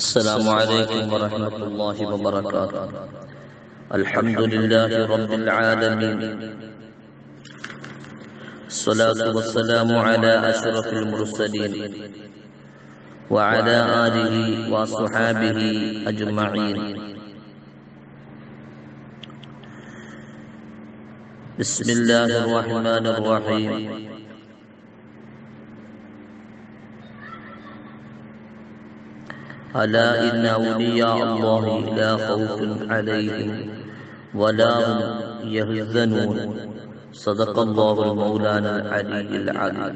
السلام عليكم ورحمة الله وبركاته. الحمد لله رب العالمين. الصلاة والسلام على أشرف المرسلين وعلى آله وصحابه أجمعين. بسم الله الرحمن الرحيم. ألا إن أولياء الله لا خوف عليهم ولا هم يحزنون. صدق الله المولانا العلي العلي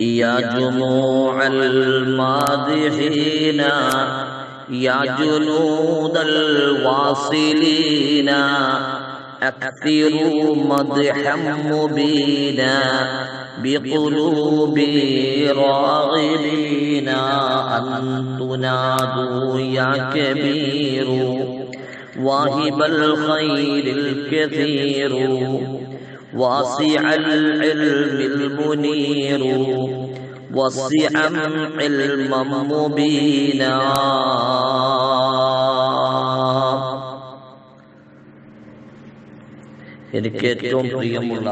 يا جموع الماضحين يا جنود الواصلين أكثروا مدحا مبينا. بقلوب راغبين أن تنادوا يا كبير واهب الخير الكثير واسع العلم المنير وسع علما مبينا എനിക്ക് ഏറ്റവും പ്രിയമുള്ള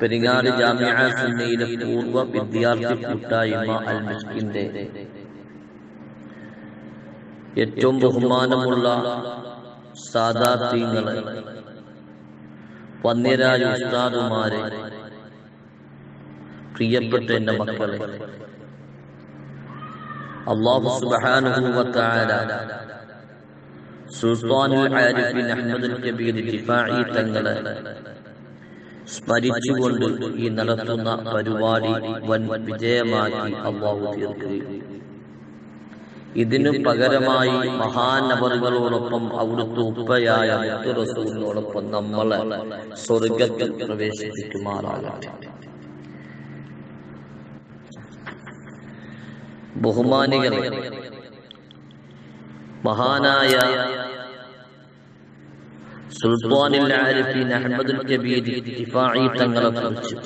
പെരിങ്ങാട് ജാമ്യ സുന്നയിലെ പൂർവ വിദ്യാർത്ഥി കൂട്ടായ്മ അൽ മിസ്കിന്റെ ഏറ്റവും ബഹുമാനമുള്ള സാദാത്യങ്ങളെ വന്യരായ ഉസ്താദുമാരെ പ്രിയപ്പെട്ട എന്റെ മക്കളെ അള്ളാഹു സുബാനുഭവത്തായ സുൽത്താനുൽ ആരിഫിൻ അഹ്മദുൽ കബീർ ദിഫാഇ തങ്ങളെ സ്മരിച്ചുകൊണ്ട് ഈ നടത്തുന്ന പരിപാടി വൻ വിജയമാക്കി അള്ളാഹു തീർക്കുകയും ഇതിനു പകരമായി മഹാനവറുകളോടൊപ്പം അവിടുത്തെ ഉപ്പയായ റസൂലിനോടൊപ്പം നമ്മളെ സ്വർഗത്തിൽ പ്രവേശിപ്പിക്കുമാറാകട്ടെ. ബഹുമാനികളെ മഹാനായ സുൽത്താനിൽ ആരിഫീൻ അഹമ്മദുൽ കബീർ ദിഫാഇ തങ്ങളെ കുറിച്ച്.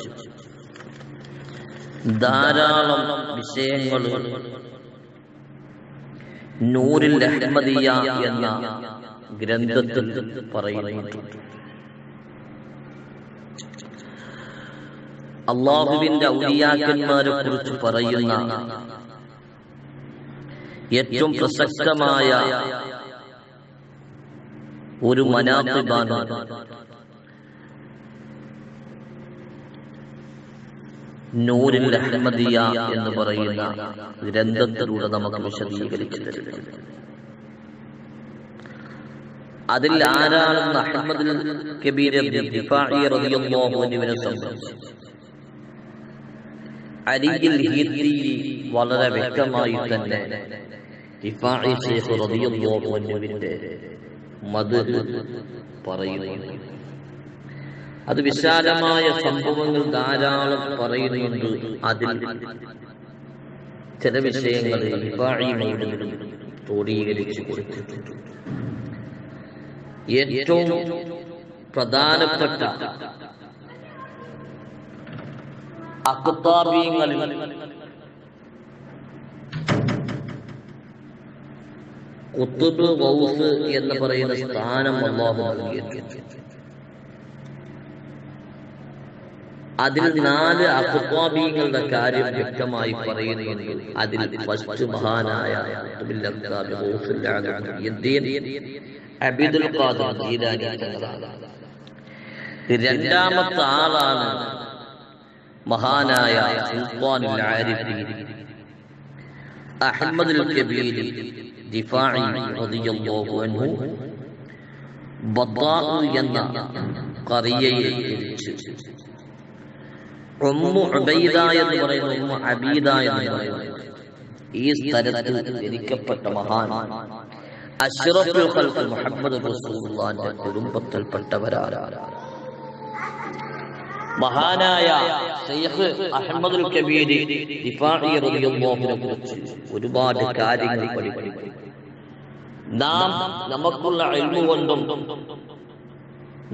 ധാരാളം വിഷയങ്ങൾ നൂറിൽ അഹമ്മദിയ എന്ന ഗ്രന്ഥത്തിൽ പറയുന്നുണ്ട്. അള്ളാഹുവിന്റെ ഔലിയാക്കന്മാരെ കുറിച്ച് പറയുന്ന ഏറ്റവും പ്രസക്തമായ ഒരു മനാത്തിബാണ് നൂരിൽ അഹമ്മദിയ എന്ന് പറയുന്ന ഗ്രന്ഥത്തിലൂടെ നമുക്ക് വിശദീകരിച്ചു അതിൽ ആരാണെന്ന് അഹമ്മദ് കബീർ റളിയല്ലാഹുവിനെ സംബന്ധിച്ച്. വളരെ വ്യക്തമായി തന്നെ മദ് പറയുന്നു. അത് വിശാലമായ സംഭവങ്ങൾ ധാരാളം പറയുന്നുണ്ട് അതിൽ. ചില വിഷയങ്ങൾ ക്രോഡീകരിച്ചു കൊടുത്തിട്ടുണ്ട്. ഏറ്റവും പ്രധാനപ്പെട്ട അക്താബീങ്ങളിൽ എന്ന് പറയുന്ന സ്ഥാനം അള്ളാഹു അതിൽ നാല് അക്വാബീങ്ങളുടെ കാര്യം വ്യക്തമായി പറയുന്നുണ്ട്. അതിൽ ഫസ്റ്റ് മഹാനായ അബിദുൽ രണ്ടാമത്തെ ആളാണ് മഹാനായ സുൽത്താനുൽ ആരിഫീൻ അൻഹു ബദ്ദാ എന്ന ഉമ്മു ഉബൈദ എന്ന് പറയുന്ന അബീദ എന്ന് പറയുന്നു ഈ സ്ഥലത്ത് ജനിക്കപ്പെട്ട മഹാൻ അഷ്റഫുൽ മുഹമ്മദ് റസൂലുള്ളാഹിന്റെ കുടുംബത്തിൽപ്പെട്ടവരാണ്. മഹാനായ ഷെയ്ഖ് അഹമ്മദുൽ കബീർ റളിയല്ലാഹുവിനെ കുറിച്ച് ഒരുപാട് കാര്യങ്ങൾ പഠിക്കും നാം നമുക്കുള്ള ഇൽമു കൊണ്ടും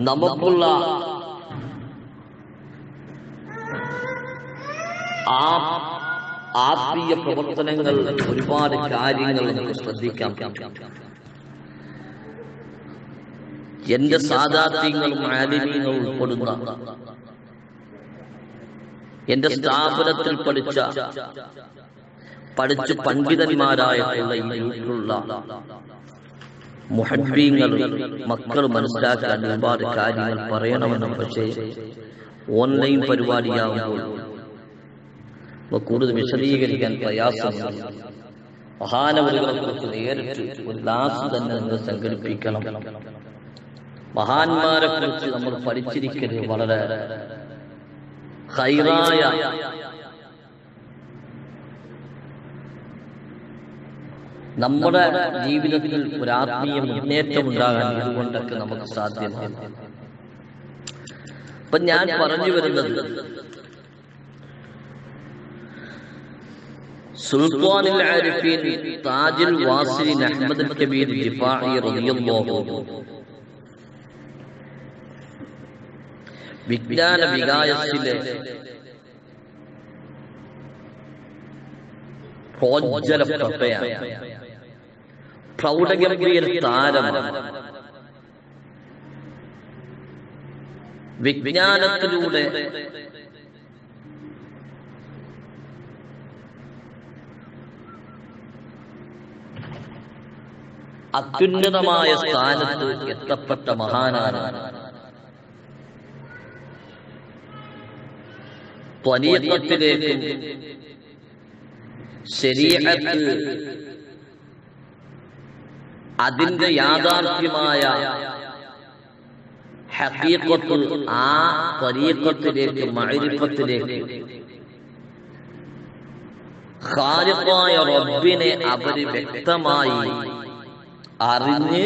നമുക്കുള്ള ആ ആത്മീയ പ്രവർത്തനങ്ങൾ ഒരുപാട് കാര്യങ്ങൾ നമുക്ക് ശ്രദ്ധിക്കാം. എന്റെ സാധാത്യങ്ങളും ആലിമീങ്ങളും ഉൾപ്പെടുന്ന എന്റെ സ്ഥാപനത്തിൽ പഠിച്ച പഠിച്ച് പണ്ഡിതന്മാരായിട്ടുള്ള ഈ വീട്ടിലുള്ള മുഹബീങ്ങൾ മക്കൾ മനസ്സിലാക്കാൻ ഒരുപാട് കാര്യങ്ങൾ പറയണമെന്നും പക്ഷേ ഓൺലൈൻ പരിപാടിയാകുമ്പോൾ കൂടുതൽ വിശദീകരിക്കാൻ പ്രയാസമാണ് മഹാനവരുകളെ കുറിച്ച് നേരിട്ട് ഒരു ക്ലാസ് തന്നെ നിങ്ങൾ സംഘടിപ്പിക്കണം. മഹാന്മാരെ കുറിച്ച് നമ്മൾ പഠിച്ചിരിക്കുന്നത് വളരെ ഹൈറായ നമ്മുടെ ജീവിതത്തിൽ ഒരു ആത്മീയ മുന്നേറ്റം ഉണ്ടാകാൻ ഇതുകൊണ്ടൊക്കെ നമുക്ക് സാധ്യമാണ്. അപ്പൊ ഞാൻ പറഞ്ഞു വരുന്നത് സുൽത്താനിൽ ആരിഫീൻ താജിൽ വാസിൻ അഹ്മദ് കബീർ ജിഫാഇ റളിയല്ലാഹു അൻഹു. വിജ്ഞാന വികായത്തിലെ പ്രൗഢഗംഭീര താരമാണ്. വിജ്ഞാനത്തിലൂടെ അത്യുന്നതമായ സ്ഥാനത്ത് എത്തപ്പെട്ട മഹാനാണ് ത്വനീയത്തിലേക്കും ശരീരത്തിൽ അതിന്റെ യാഥാർത്ഥ്യമായ ഹക്കീക്കത്ത് ആ പരീക്കത്തിലേക്ക് മഴരിപ്പത്തിലേക്ക് ഖാലിഖായ റബ്ബിനെ അവർ വ്യക്തമായി അറിഞ്ഞ്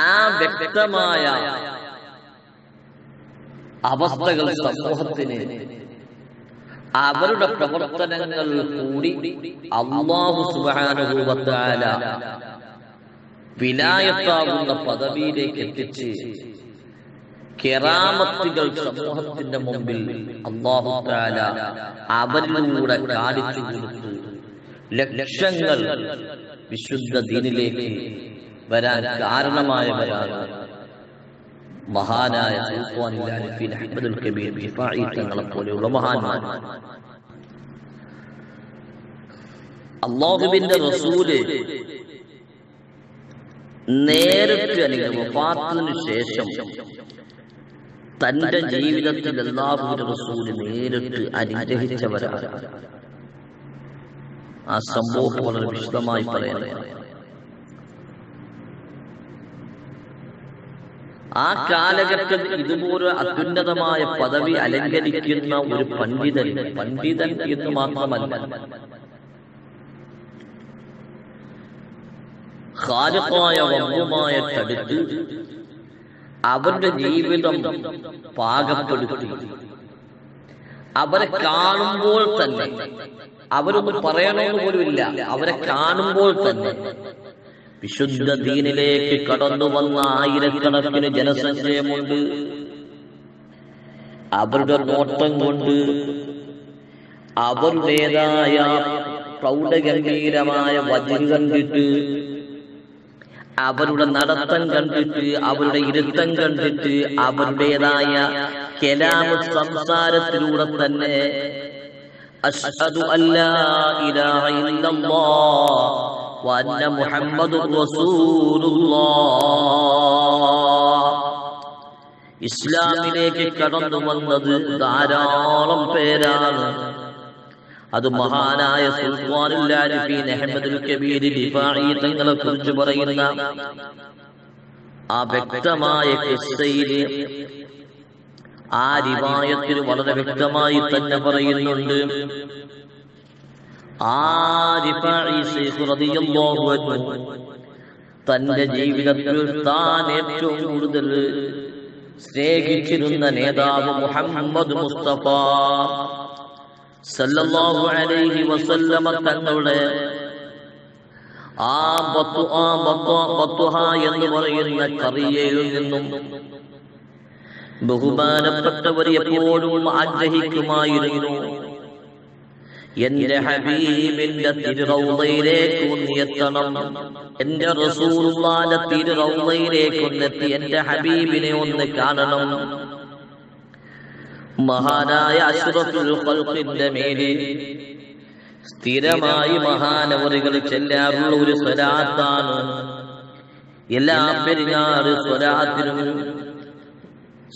ആ വ്യക്തമായ അവസ്ഥകൾ സമൂഹത്തിന്. അവരുടെ പ്രവർത്തനങ്ങൾ കൂടി അള്ളാഹു സുബാനുഭവത്താല വിലായത്താകുന്ന പദവിയിലേക്ക് എത്തിച്ച് കെറാമത്തുകൾ സമൂഹത്തിന്റെ മുമ്പിൽ അള്ളാഹു താല അവരിലൂടെ കാണിച്ചു കൊടുത്ത്. ലക്ഷങ്ങൾ വിശുദ്ധ ദീനിലേക്ക് വരാൻ കാരണമായവരാണ്. മഹാനായ അഹ്മദുൽ കബീർ മഹാന്മാർ. അള്ളാഹുവിന്റെ റസൂൽ നേരിട്ട് അല്ലെങ്കിൽ വഫാത്തിന് ശേഷം തന്റെ ജീവിതത്തിൽ അള്ളാഹുവിന്റെ റസൂൽ നേരിട്ട് അനുഗ്രഹിച്ചവരാണ്. ആ സംഭവം വളരെ വിശദമായി പറയുന്നത് ആ കാലഘട്ടത്തിൽ ഇതുപോലെ അത്യുന്നതമായ പദവി അലങ്കരിക്കുന്ന ഒരു പണ്ഡിതൻ പണ്ഡിതൻ എന്ന് മാത്രമല്ല. ഖാലിഖായ റബ്ബുമായ തടുത്ത് അവരുടെ ജീവിതം പാകപ്പെടുത്തി. അവരെ കാണുമ്പോൾ തന്നെ അവരൊന്നും പറയണമെന്ന് പോലുമില്ല അവരെ കാണുമ്പോൾ തന്നെ. വിശുദ്ധ ദീനിലേക്ക് കടന്നു വന്ന ആയിരക്കണക്കിന് ജനസഞ്ചയമുണ്ട് അവരുടെ നോട്ടം കൊണ്ട് അവരുടേതായ പ്രൗഢഗംഭീരമായ വചനം കണ്ടിട്ട് അവരുടെ നടത്തം കണ്ടിട്ട് അവരുടെ ഇരുത്തം കണ്ടിട്ട് അവരുടേതായ കലാമ സംസാരത്തിലൂടെ തന്നെ അഷ്ഹദു അല്ലാ ഇലാഹ ഇല്ലല്ലാഹ് വഅന്ന رسول الله. ഇസ്ലാമിലേക്ക് കടന്നു വന്നത് ധാരാളം പേരാണ്. അത് മഹാനായ തങ്ങളെ കുറിച്ച് പറയുന്ന ആ വ്യക്തമായ കിസ്സയിൽ ആ രിവായത്തിൽ വളരെ വ്യക്തമായി തന്നെ പറയുന്നുണ്ട് ആ റിഫാഇ ശൈഖ് റളിയല്ലാഹു അൻഹു തന്റെ ജീവിതത്തിൽ താൻ ഏറ്റവും കൂടുതൽ സ്നേഹിച്ചിരുന്ന നേതാവ് മുഹമ്മദ് മുസ്തഫ സല്ലല്ലാഹു അലൈഹി വസല്ലമ തങ്ങളുടെ ആ എന്ന് പറയുന്ന കറിയയിൽ നിന്നും ബഹുമാനപ്പെട്ടവർ എപ്പോഴും ആഗ്രഹിക്കുമായിരുന്നു. എന്റെ ഹബീബിന്റെ തിരുറൗളയിലേക്ക് ഒന്നെത്തണം എന്റെ റസൂലുള്ളാന്റെ തിരുറൗളയിലേക്ക് ഒന്നെത്തി എന്റെ ഹബീബിനെ ഒന്ന് കാണണം. മഹാനായ അഷ്റഫുൽ ഖൽഖിന്റെ മേലിൽ സ്ഥിരമായി മഹാനവറുകൾ ചെല്ലാറുള്ള ഒരു സ്വരാത്താണ്. എല്ലാ പെരുന്നാറ് സ്വരാത്തിനും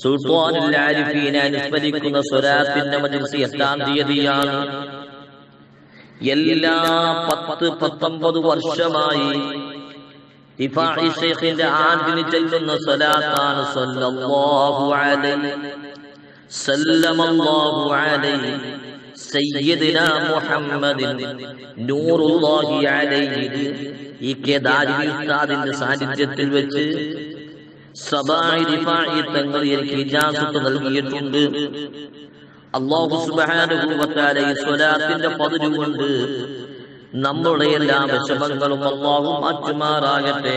സുൽത്താനുൽ ആരിഫീനെ അനുസ്മരിക്കുന്ന സ്വരാത്തിന്റെ മജിൽസ് എട്ടാം തീയതിയാണ്. എല്ലാ പത്ത് പത്തൊമ്പത് വർഷമായി ഇഫാഇ ഷെയ്ഖിന്റെ ആണ്ടിന് ചെല്ലുന്ന സ്വലാത്താണ് സല്ലല്ലാഹു അലൈഹി സല്ലമല്ലാഹു അലൈഹി സയ്യിദിന മുഹമ്മദിൻ നൂറുല്ലാഹി അലൈഹി ഈ കെ ദാരിമി ഉസ്താദിന്റെ സാന്നിധ്യത്തിൽ വെച്ച് സബായി തങ്ങൾ എനിക്ക് ഇജാസത്ത് നൽകിയിട്ടുണ്ട്. അള്ളാഹു സുബ്ഹാനഹു വ തആല ഈ സ്വലാത്തിന്റെ പതിരു കൊണ്ട് നമ്മുടെ എല്ലാ വിഷമങ്ങളും അള്ളാഹു മാറ്റുമാറാകട്ടെ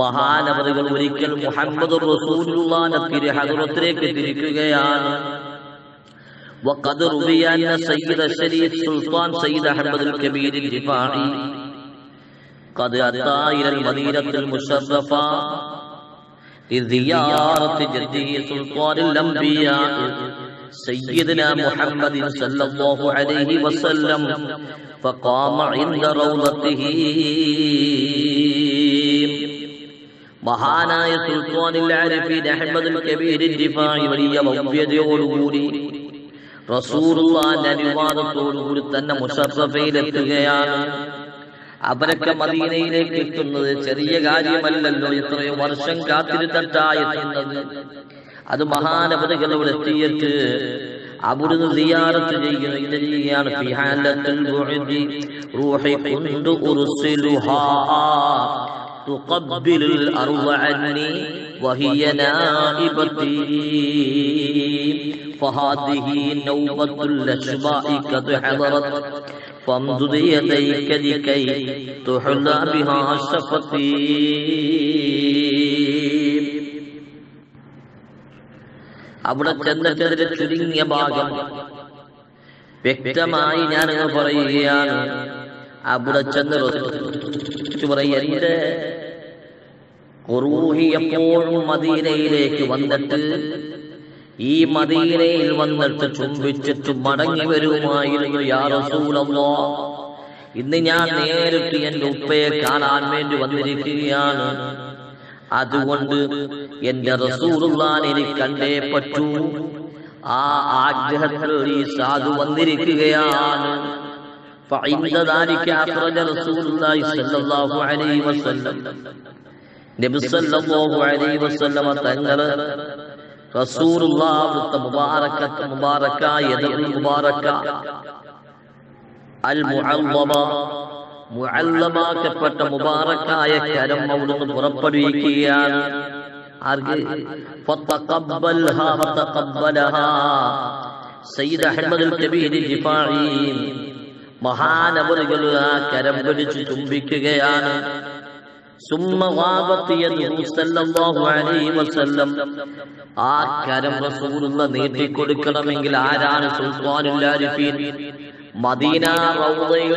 മഹാനവറുകൾ ഒരിക്കൽ മുഹമ്മദ് റസൂലുള്ളാന്റെ തിരുഹദറത്തിലേക്ക് തിരിക്കുകയാണ് وقد روي أن سيد الشريف سلطان سيد أحمد الكبير الرفاعي قد أتى إلى المدينة المشرفة لزيارة جده سلطان الأنبياء سيدنا محمد صلى الله عليه وسلم فقام عند روضته മഹാനായ സുൽത്താനിൽ ആരിഫീൻ അഹമ്മദുൽ കബീർ ജിഫായി വലിയ ഭവ്യതയോടുകൂടി റസൂറുള്ളാന്റെ അനുവാദത്തോടുകൂടി തന്നെ മുഷറഫയിലെത്തുകയാണ് അവരൊക്കെ മദീനയിലേക്ക് എത്തുന്നത് ചെറിയ കാര്യമല്ലല്ലോ എത്രയോ വർഷം കാത്തിരുത്തട്ടാ എത്തുന്നത് അത് മഹാനപതികളോട് എത്തിയിട്ട് അവിടുന്ന് സിയാറത്ത് ചെയ്യുന്നു ഇത് ചെയ്യുകയാണ് ഫിഹാലത്തുൽ ബുഅദി റൂഹി കുന്തു ഉർസിലുഹാ تقبل الأرض عني وهي نائبتي فهذه نوبة الأشباء قد حضرت فامدد يديك لكي تحلى بها شفتي അവിടെ ചെന്നിട്ടതിന്റെ ചുരുങ്ങിയ ഭാഗം. വ്യക്തമായി ഞാനങ്ങ് പറയുകയാണ് അവിടെ ചെന്ന് പറയും എന്റെ കുറൂഹി എപ്പോഴും മദീനയിലേക്ക് വന്നിട്ട് ഈ മദീനയിൽ വന്നിട്ട് ചുംബിച്ചിട്ട് മടങ്ങി വരുമായിരുന്നു യാ റസൂലല്ലാ ഇന്ന് ഞാൻ നേരിട്ട് എന്റെ ഉപ്പയെ കാണാൻ വേണ്ടി വന്നിരിക്കുകയാണ്. അതുകൊണ്ട് എന്റെ റസൂറുള്ളാൻ എനിക്ക് കണ്ടേ പറ്റൂ ആ ആഗ്രഹത്തിൽ ഈ സാധു വന്നിരിക്കുകയാണ് തങ്ങള് റസൂറുള്ള മുബാറക്ക മുബാറക്ക മുബാറക്ക അൽ മുഅമ്മ മുഅല്ലമാക്കപ്പെട്ട മുബാറക്കായ കരം അവിടുന്ന് പുറപ്പെടുവിക്കുകയാണ്. ആർക്ക് സയ്യിദ് ചുംബിക്കുകയാണ്. ആ കരം റസൂലുള്ള നീട്ടിക്കൊടുക്കണമെങ്കിൽ ആരാണ് സുൽത്താനുല്ലാരിഫീൻ മദീന റൗദയിൽ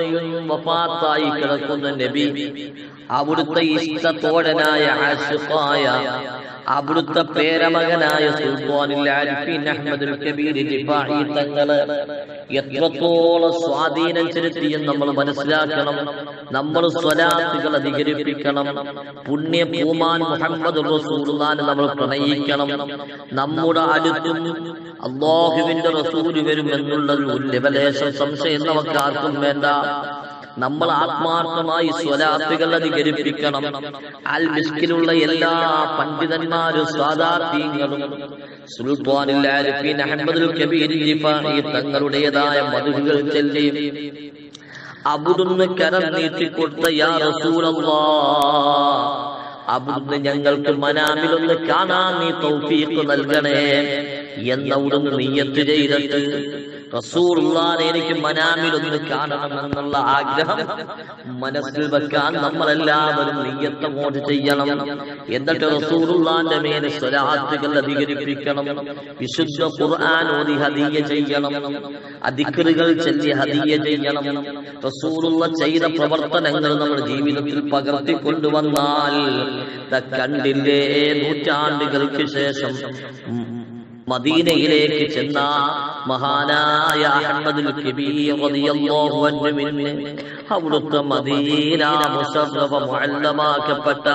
വഫാത്തായി കിടക്കുന്ന നബി. അവിടുത്തെ ഇഷ്ടത്തോടനായ ആശുഖായ അവിടുത്തെ പേരമകനായ തങ്ങൾ എത്രത്തോളം സ്വാധീനം ചെലുത്തിയെന്ന് നമ്മൾ മനസ്സിലാക്കണം. നമ്മൾ സ്വലാത്തുകൾ അധികരിപ്പിക്കണം. പുണ്യ പൂമാൻ മുഹമ്മദ് നമ്മൾ പ്രണയിക്കണം. നമ്മുടെ അടുത്തും അള്ളാഹുവിന്റെ റസൂൽ വരും എന്നുള്ള ഒരു ലെവലേശം സംശയം നമുക്ക് ആർക്കും വേണ്ട. നമ്മൾ ആത്മാർത്ഥമായി സ്വലാത്തുകൾ അധികരിപ്പിക്കണം. അൽ മിസ്കിലുള്ള എല്ലാ പണ്ഡിതന്മാരും സ്വാദാർത്ഥ്യങ്ങളും സുൽത്താനുൽ തങ്ങളുടേതായ മധുകൾ ചെല്ലി അവിടുന്ന് കരം നീട്ടിക്കൊടുത്ത യാ അവിടുന്ന് ഞങ്ങൾക്ക് മനാമിലൊന്ന് കാണാൻ നീ തൗഫീഖ് നൽകണേ. എന്നവിടുന്ന് നീയത്ത് ചെയ്തിട്ട് റസൂറുള്ളാനെ എനിക്ക് മനാമിലൊന്ന് കാണണമെന്നുള്ള ആഗ്രഹം മനസ്സിൽ വെക്കാൻ നമ്മളെല്ലാവരും നീയത്തങ്ങോട്ട് ചെയ്യണം. എന്നിട്ട് റസൂറുള്ളാന്റെ മേലെ സ്വലാത്തുകൾ അധികരിപ്പിക്കണം. വിശുദ്ധ ഖുർആൻ ഓതി ഹദിയ ചെയ്യണം. അധികൃകൾ ചൊല്ലി ഹദിയ ചെയ്യണം. റസൂറുള്ള ചെയ്ത പ്രവർത്തനങ്ങൾ നമ്മൾ ജീവിതത്തിൽ പകർത്തി കൊണ്ടുവന്നാൽ കണ്ടില്ലേ നൂറ്റാണ്ടുകൾക്ക് ശേഷം മദീനയിലേക്ക് ചെന്ന മഹാനായ അഹമ്മദുൽ അവിടുത്തെ മദീന മുഷറഫ മുഅല്ലമാക്കപ്പെട്ട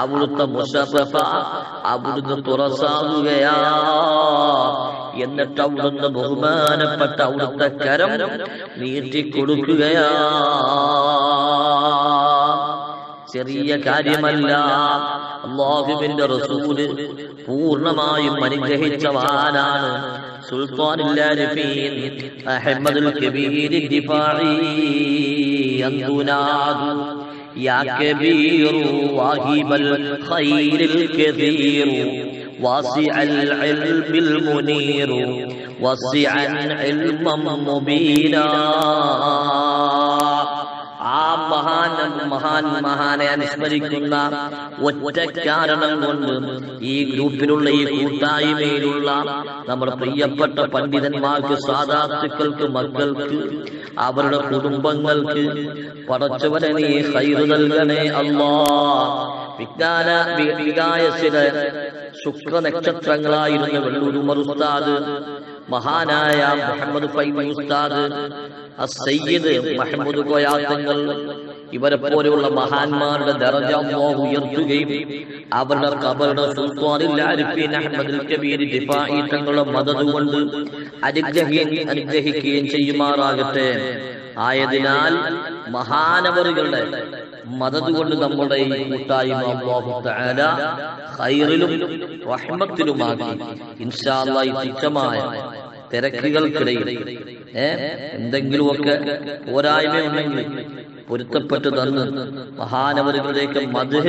അവിടുത്തെ മുഷറഫ അവിടുന്ന് തുറസാകുകയാ. എന്നിട്ട് അവിടുന്ന് ബഹുമാനപ്പെട്ട അവിടുത്തെ കരം നീട്ടിക്കൊടുക്കുകയാ. ചെറിയ കാര്യമല്ല അള്ളാഹുവിന്റെ റസൂല് പൂർണ്ണമായും അനുഗ്രഹിച്ചവാനാണ് സുൽത്താനില്ലാരിഫീൻ അഹമ്മദുൽ കബീർ ദിഫാഇ അന്തുനാദു يا كبير واهب الخير الكثير واسع العلم المنير وسعا علما مبينا ആ മഹാൻ മഹാൻ മഹാനെ അനുസ്മരിക്കുന്ന ഒറ്റ കാരണം കൊണ്ട് ഈ ഗ്രൂപ്പിലുള്ള ഈ കൂട്ടായ്മയിലുള്ള നമ്മുടെ പ്രിയപ്പെട്ട പണ്ഡിതന്മാർക്ക് സാധാർത്ഥുക്കൾക്ക് മക്കൾക്ക് അവരുടെ കുടുംബങ്ങൾക്ക് പടച്ചവനെ നീ ഹൈറ് നൽകണേ അല്ലാ. വിജ്ഞാന വികായസിലെ ശുക്ര നക്ഷത്രങ്ങളായിരുന്നു വെള്ളൂർ ഉമർ ഉസ്താദ് മഹാനായ മുഹമ്മദ് ഉസ്താദ് അസ്സയ്യിദ് മഹമ്മദ് കോയാത്തങ്ങൾ ഇവരെ പോലെയുള്ള മഹാന്മാരുടെ ദർജ ഉയർത്തുകയും അവരുടെ കബറുടെ തങ്ങളുടെ മദത് കൊണ്ട് അനുഗ്രഹിക്കുകയും അനുഗ്രഹിക്കുകയും ചെയ്യുമാറാകട്ടെ. ആയതിനാൽ മഹാനവറുകളുടെ മദത് കൊണ്ട് നമ്മുടെ ഈ കൂട്ടായ്മ ഖൈറിലും റഹ്മത്തിലുമാക്കി ഇൻഷാ അല്ലാഹ് ഈ തുച്ഛമായ തിരക്കുകൾക്കിടയിൽ എന്തെങ്കിലുമൊക്കെ പോരായ്മയുണ്ടെങ്കിൽ പൊരുത്തപ്പെട്ട് തന്ന് മഹാനവരുകളിലേക്ക് മധു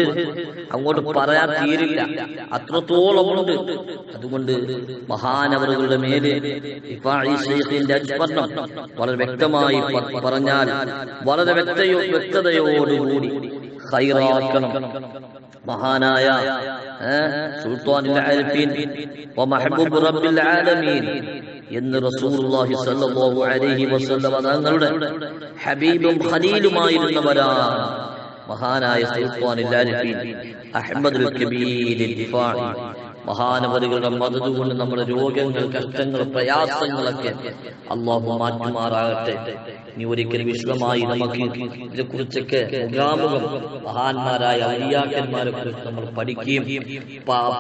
അങ്ങോട്ട് പറയാൻ തീരില്ല. അത്രത്തോളം ഉണ്ട്. അതുകൊണ്ട് മഹാനവറുകളുടെ മേലെ അനുസ്മരണം വളരെ വ്യക്തമായി പറഞ്ഞാൽ വളരെ വ്യക്തയോ വ്യക്തതയോടുകൂടി ഹൈറാക്കണം മഹാനായ എന്ന് റസൂലുള്ളാഹി സ്വല്ലല്ലാഹു അലൈഹി വസല്ലം തങ്ങളുടെ ഹബീബും ഖലീലുമായിരുന്നവരാണ് മഹാനായ സുൽത്താനുൽ അഹമ്മദ് കബീർ ദിഫാഇ മതത് കൊണ്ട് നമ്മുടെ രോഗങ്ങൾ കഷ്ടങ്ങൾ പ്രയാസങ്ങളൊക്കെ അള്ളാഹു മാറ്റുമാറാകട്ടെ. നീ ഒരിക്കലും വിശ്വമായി നമുക്ക് ഇതിനെ കുറിച്ചൊക്കെ മുഖാമുഖം മഹാന്മാരായ അരിയാക്കന്മാരെ കുറിച്ച് നമ്മൾ പഠിക്കുകയും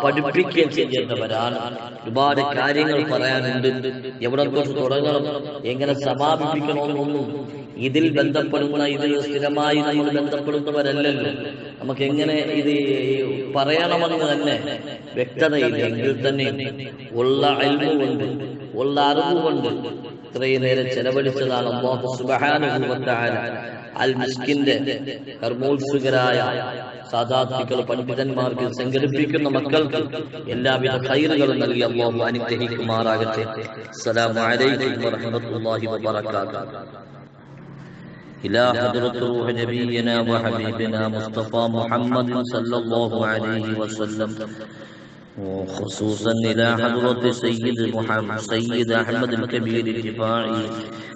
പഠിപ്പിക്കുകയും ചെയ്യേണ്ടവരാണ്. ഒരുപാട് കാര്യങ്ങൾ പറയാനുണ്ട്. എവിടെ തൊട്ട് തുടങ്ങണം? എങ്ങനെ സമാപിപ്പിക്കണമെന്നൊന്നും ഇതിൽ ബന്ധപ്പെടുന്ന ഇതിൽ സ്ഥിരമായി നമ്മൾ ബന്ധപ്പെടുന്നവരല്ലല്ലോ. നമുക്ക് എങ്ങനെ ഇത് പറയണമെന്ന് തന്നെ വ്യക്തതയില്ല. എങ്കിൽ തന്നെ ഉള്ള അൽമ കൊണ്ട് ഉള്ള അറിവ് കൊണ്ട് ഇത്രയും നേരം ചെലവഴിച്ചതാണ് വ അൽ മിസ്കിന്റെ കർമ്മോത്സുകരായ സാധാർത്ഥികൾ പണ്ഡിതന്മാർക്ക് സംഘടിപ്പിക്കുന്ന മക്കൾക്ക് എല്ലാവിധ കൈറുകളും നൽകി അള്ളാഹു അനുഗ്രഹിക്കുമാറാകട്ടെ. അസ്സലാമു അലൈക്കും വറഹ്മത്തുള്ളാഹി വബറകാതുഹു. إلى حضرة روح نبينا وحبيبنا مصطفى محمد صلى الله عليه وسلم وخصوصا إلى حضرة سيد محمد سيد أحمد الكبير الدفاعي.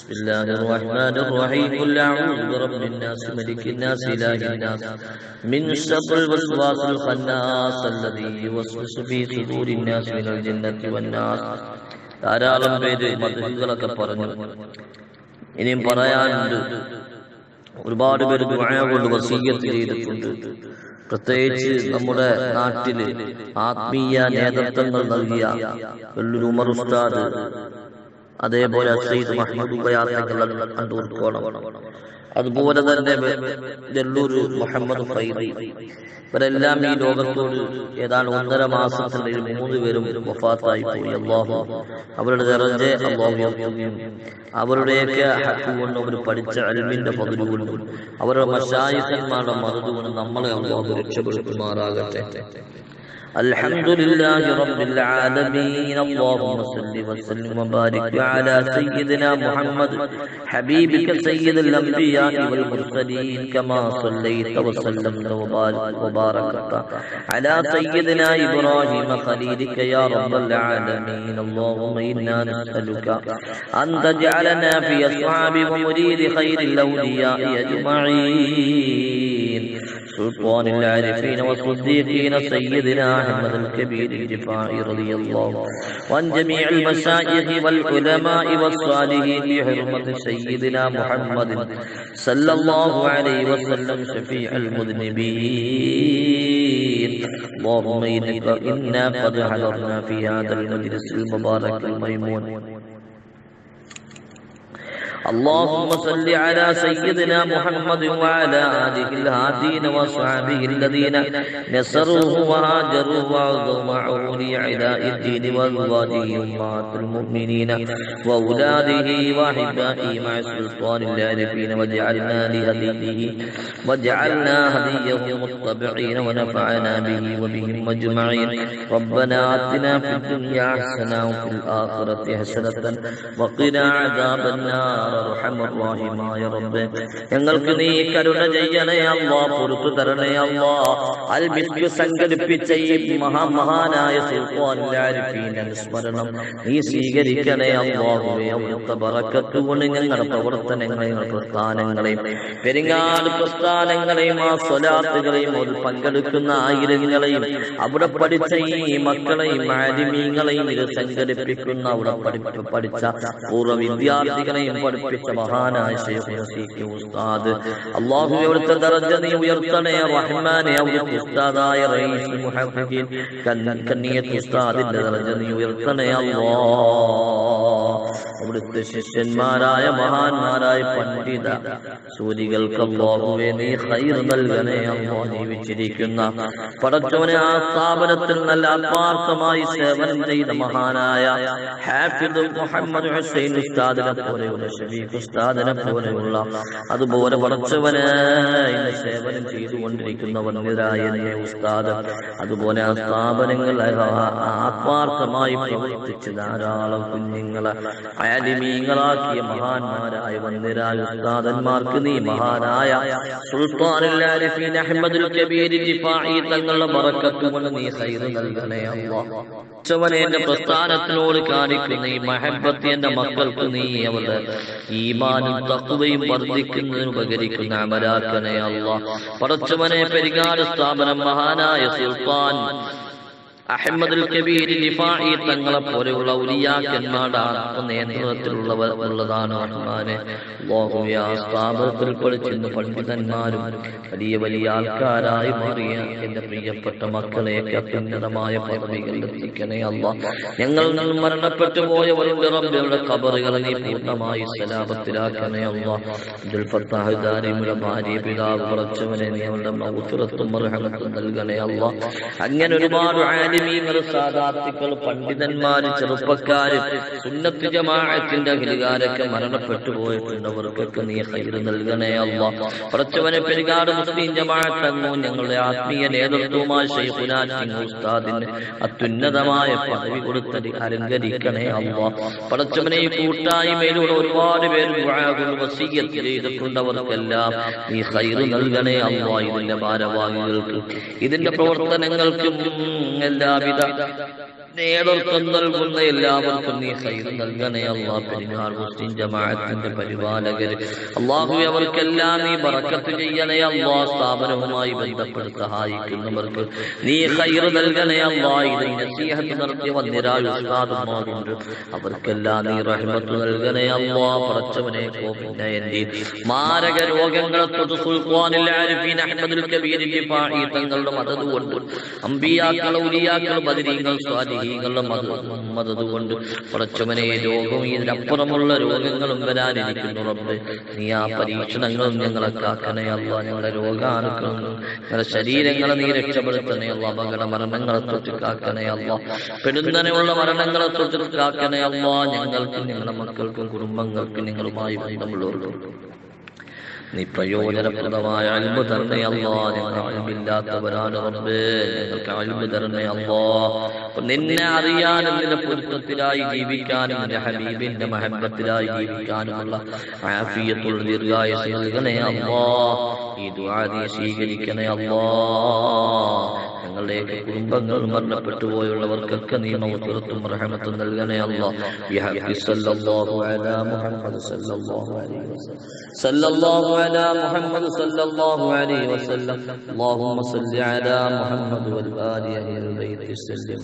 بسم الله الرحمن الرحيم قل اعوذ برب الناس ملك الناس اله الناس من شر الوسواس الخناس الذي يوسوس في صدور الناس من الجنه والناس ധാരാളം പേര് മധുരങ്ങളൊക്കെ പറഞ്ഞു ഇനിയും പറയാനുണ്ട് ഒരുപാട് പേര് ദുആ കൊണ്ട് വസീയത്ത് ചെയ്തിട്ടുണ്ട് പ്രത്യേകിച്ച് നമ്മുടെ നാട്ടില് ആത്മീയ നേതൃത്വങ്ങൾ നൽകിയ വെള്ളൂർ ഉമർ ഉസ്താദ് അതേപോലെ സയ്യിദ് മഹ്മദ് കണ്ടൂർക്കോണം അതുപോലെ തന്നെ ജല്ലൂർ മുഹമ്മദ് ഫൈദി. ഇവരെല്ലാം ഈ ലോകത്തോട് ഏതാണ്ട് ഒന്നര മാസത്തിൽ മൂന്ന് പേരും വഫാത്തായി പോയി. അള്ളാഹു അവരുടെ നിറഞ്ഞ അള്ളാഹു ഉയർത്തുകയും അവരുടെയൊക്കെ ഹക്ക് കൊണ്ട് അവർ പഠിച്ച അൽമിന്റെ പകുതി കൊണ്ടും അവരുടെ മഷായിഖന്മാരുടെ മറുതുകൊണ്ട് നമ്മളെ അള്ളാഹു രക്ഷപ്പെടുത്തുമാറാകട്ടെ. الحمد لله رب العالمين. اللهم صل وسلم وبارك على سيدنا محمد حبيبك سيد الأنبياء والمرسلين كما صليت وسلمت وبارك وباركت على سيدنا إبراهيم خليلك يا رب العالمين. اللهم إنا نسألك أن تجعلنا في أصحاب ومريد خير الأولياء أجمعين. سلطان العارفين والصديقين سيدنا أحمد الكبير الجفاعي رضي الله وعن جميع المشايخ والعلماء والصالحين بحرمة سيدنا محمد صلى الله عليه وسلم شفيع المذنبين اللهم إنك إنا قد حضرنا في هذا المجلس المبارك الميمون اللهم صل على سيدنا محمد وعلى آله الهادين وأصحابه الذين نصروه وهاجروا وعظوا معه لإعلاء الدين وأزواجه أمهات المؤمنين وأولاده وأحبائه مع سلطان العارفين وجعلنا لهديه وجعلنا هديه متبعين ونفعنا به وبهم أجمعين. ربنا آتنا في الدنيا حسنة وفي الآخرة حسنة وقنا عذاب النار. റബ്ബേ. ഞങ്ങൾക്ക് നീ കരുണ ചെയ്യണേ അമ്മ പൊറുത്തു തരണേ അമ്മ അൽബിസ്കു സംഘടിപ്പിച്ച ഈ മഹാമഹാനായ സ്മരണം നീ സ്വീകരിക്കണേ ബറക്കത്ത് കൊണ്ട് ഞങ്ങളുടെ പ്രവർത്തനങ്ങളെയും പ്രസ്ഥാനങ്ങളെയും പെരിങ്ങാട് പ്രസ്ഥാനങ്ങളെയും ആ സ്വലാത്തുകളെയും ഒരു പങ്കെടുക്കുന്ന ആയിരങ്ങളെയും അവിടെ പഠിച്ച ഈ മക്കളെയും ആലിമീങ്ങളെയും ഇത് സംഘടിപ്പിക്കുന്ന അവിടെ പഠിച്ച പൂർവ വിദ്യാർത്ഥികളെയും പഠിപ്പിച്ച മഹാനായ ഉസ്താദ്. അവിടുത്തെ ദർജ നീ ഉയർത്തണേ ദർജ നീ ഉയർത്തണേ ശിഷ്യന്മാരായ മഹാന്മാരായ പണ്ഡിത സൂരികൾക്ക് അല്ലാഹുവേ നീ പടച്ചവനെ ആ സ്ഥാപനത്തിൽ നല്ല ആത്മാർത്ഥമായി സേവനം ചെയ്ത മഹാനായ ഹാഫിദ് മുഹമ്മദ് ഹുസൈൻ ഉസ്താദിനെ പോലെയുള്ള ഷബീഖ് ഉസ്താദിനെ പോലെയുള്ള അതുപോലെ ഇന്ന് സേവനം ചെയ്തുകൊണ്ടിരിക്കുന്ന വന്യരായ എന്നെ ഉസ്താദ്. അതുപോലെ ആ സ്ഥാപനങ്ങൾ ആത്മാർത്ഥമായി പ്രവർത്തിച്ച് ധാരാളം കുഞ്ഞുങ്ങളെ ആലിമീങ്ങളാക്കിയ മഹാന്മാരായ വന്ദിരായ ഉസ്താദന്മാർക്ക് നീ മഹാനായ ജിഫാഇ തങ്ങളുടെ ബറക്കത്ത് കൊണ്ട് നീ ഖൈർ നൽകണേ ചവനെ എന്റെ പ്രസ്ഥാനത്തിനോട് കാണിക്കുന്ന ഈ മഹബത്ത് എന്റെ മക്കൾക്ക് നീ അവരുടെ ഈമാനും തക്കുവയും വർദ്ധിക്കുന്നതിന് ഉപകരിക്കുന്ന അമലാക്കണേ അള്ളാഹ് പടച്ചവനെ സ്ഥാപനം മഹാനായ സുൽത്താൻ അഹമ്മദുൽ കബീർ റിഫായി തങ്ങളെ പോലെയുള്ള ഉലിയാക്കന്മാരുടെ നേതൃത്വത്തിലുള്ളവർ ഉള്ളതാണ് റഹ്മാനെ പഠിച്ചിരുന്ന പണ്ഡിതന്മാരും വലിയ വലിയ ആൾക്കാരായി മാറിയ എന്റെ പ്രിയപ്പെട്ട മക്കളെയൊക്കെ അത്യുന്നതമായ പദവികളിലെത്തിക്കണേ അല്ല ഞങ്ങൾ മരണപ്പെട്ടു പോയവരുടെ റബ്ബിയുടെ കബറുകളെ പൂർണമായി സലാപത്തിലാക്കണേ അല്ല ഭാര്യ പിതാവ് കുറച്ചവനെ നീ അവരുടെ നൽകണേ അല്ല അങ്ങനെ ഒരുപാട് ആലിമീങ്ങൾ സാധാർത്ഥികൾ പണ്ഡിതന്മാര് ചെറുപ്പക്കാര് സുന്നത്ത് ജമാഅത്തിന്റെ അഖിലുകാരൊക്കെ മരണപ്പെട്ടു പോയിട്ടുണ്ട്. അവർക്കൊക്കെ നീ ഹൈർ നൽകണേ അല്ല പറച്ചവനെ പെരുകാട് മുസ്ലിം ജമാഅത്തങ്ങോ ഞങ്ങളുടെ ആത്മീയ നേതൃത്വമായ സിംഗ് ഉസ്താദിന് അത്യുന്നതമായ പദവി കൊടുത്തത് അലങ്കരിക്കണേ അല്ല പടച്ചവനെ ഈ കൂട്ടായ്മയിലൂടെ ഒരുപാട് പേര് ദുആകൾ വസീയത്ത് ചെയ്തിട്ടുണ്ട്. നീ ഹൈർ നൽകണേ അല്ല ഇതിന്റെ ഭാരവാഹികൾക്ക്. ഇതിന്റെ പ്രവർത്തനങ്ങൾക്കും എല്ലാവിധ നേതൃത്വം നൽകുന്ന എല്ലാവർക്കും നീ ഹൈർ നൽകണേ. അള്ളാ പെരുന്നാൾ മുസ്ലിം ജമാഅത്തിന്റെ പരിപാലകർ. അള്ളാഹു അവർക്കെല്ലാം നീ ബറക്കത്ത് ചെയ്യണേ. അള്ളാ സ്ഥാപനവുമായി ബന്ധപ്പെട്ട് സഹായിക്കുന്നവർക്ക് നീ ഹൈർ നൽകണേ. അള്ളാ ഇത് നസീഹത്ത് നടത്തിയ വന്നിരായ ഉസ്താദുമാരുണ്ട്. അവർക്കെല്ലാം നീ റഹ്മത്ത് നൽകണേ. അള്ളാ പറച്ചവനെ കോപിന്റെ മാരക രോഗങ്ങളെ തൊട്ട് സുൽഖാനിൽ ആരിഫീൻ അഹ്മദുൽ കബീർ ലിഫാഇ തങ്ങളുടെ മദത് കൊണ്ട് അമ്പിയാക്കൾ ഉലിയാക്കൾ ബദരീങ്ങൾ സ്വാലിഹീങ്ങളുടെ മതത് കൊണ്ട് പടച്ചവനെ രോഗവും ഇതിനപ്പുറമുള്ള രോഗങ്ങളും വരാനിരിക്കുന്നു റബ്ബ്. നീ ആ പരീക്ഷണങ്ങളും ഞങ്ങളെ കാക്കണേ ഞങ്ങളുടെ രോഗാണുക്കളും ഞങ്ങളുടെ ശരീരങ്ങളെ നീ രക്ഷപ്പെടുത്തണേ അപകട മരണങ്ങളെ തൊട്ട് കാക്കണേ അല്ല പെടുന്നനെയുള്ള മരണങ്ങളെ തൊട്ട് കാക്കണേ അല്ല ഞങ്ങൾക്കും ഞങ്ങളുടെ മക്കൾക്കും കുടുംബങ്ങൾക്കും നിങ്ങളുമായി ബന്ധമുള്ളവർക്കും. നീ പ്രയോജനപ്രദമായ അൽബ് തരണേ അല്ലാ ഞങ്ങൾ അൽബില്ലാത്തവരാണ് റബ്ബേ. ഞങ്ങൾക്ക് അൽബ് തരണേ അല്ലാ നിന്നെ അറിയാനും നിന്റെ പൊരുത്തത്തിലായി ജീവിക്കാനും നിന്റെ ഹബീബിന്റെ മഹബത്തിലായി ജീവിക്കാനുമുള്ള ആഫിയത്തുള്ള ദീർഘായുസ് നൽകണേ അല്ലാ. ഈ ദുആ നീ സ്വീകരിക്കണേ അല്ലാ. ഞങ്ങളുടെയൊക്കെ കുടുംബങ്ങൾ മരണപ്പെട്ടു പോയുള്ളവർക്കൊക്കെ നീ മൗത്തുറത്തും റഹമത്തും നൽകണേ അല്ലാ ബിഹഖി സല്ലല്ലാഹു അലാ മുഹമ്മദ് സല്ലല്ലാഹു അലൈഹി വസല്ലം സല്ലല്ലാഹു അലാ മുഹമ്മദ് സല്ലല്ലാഹു അലൈഹി വസല്ലം اللهم صل على محمد والآل أهل البيت وسلم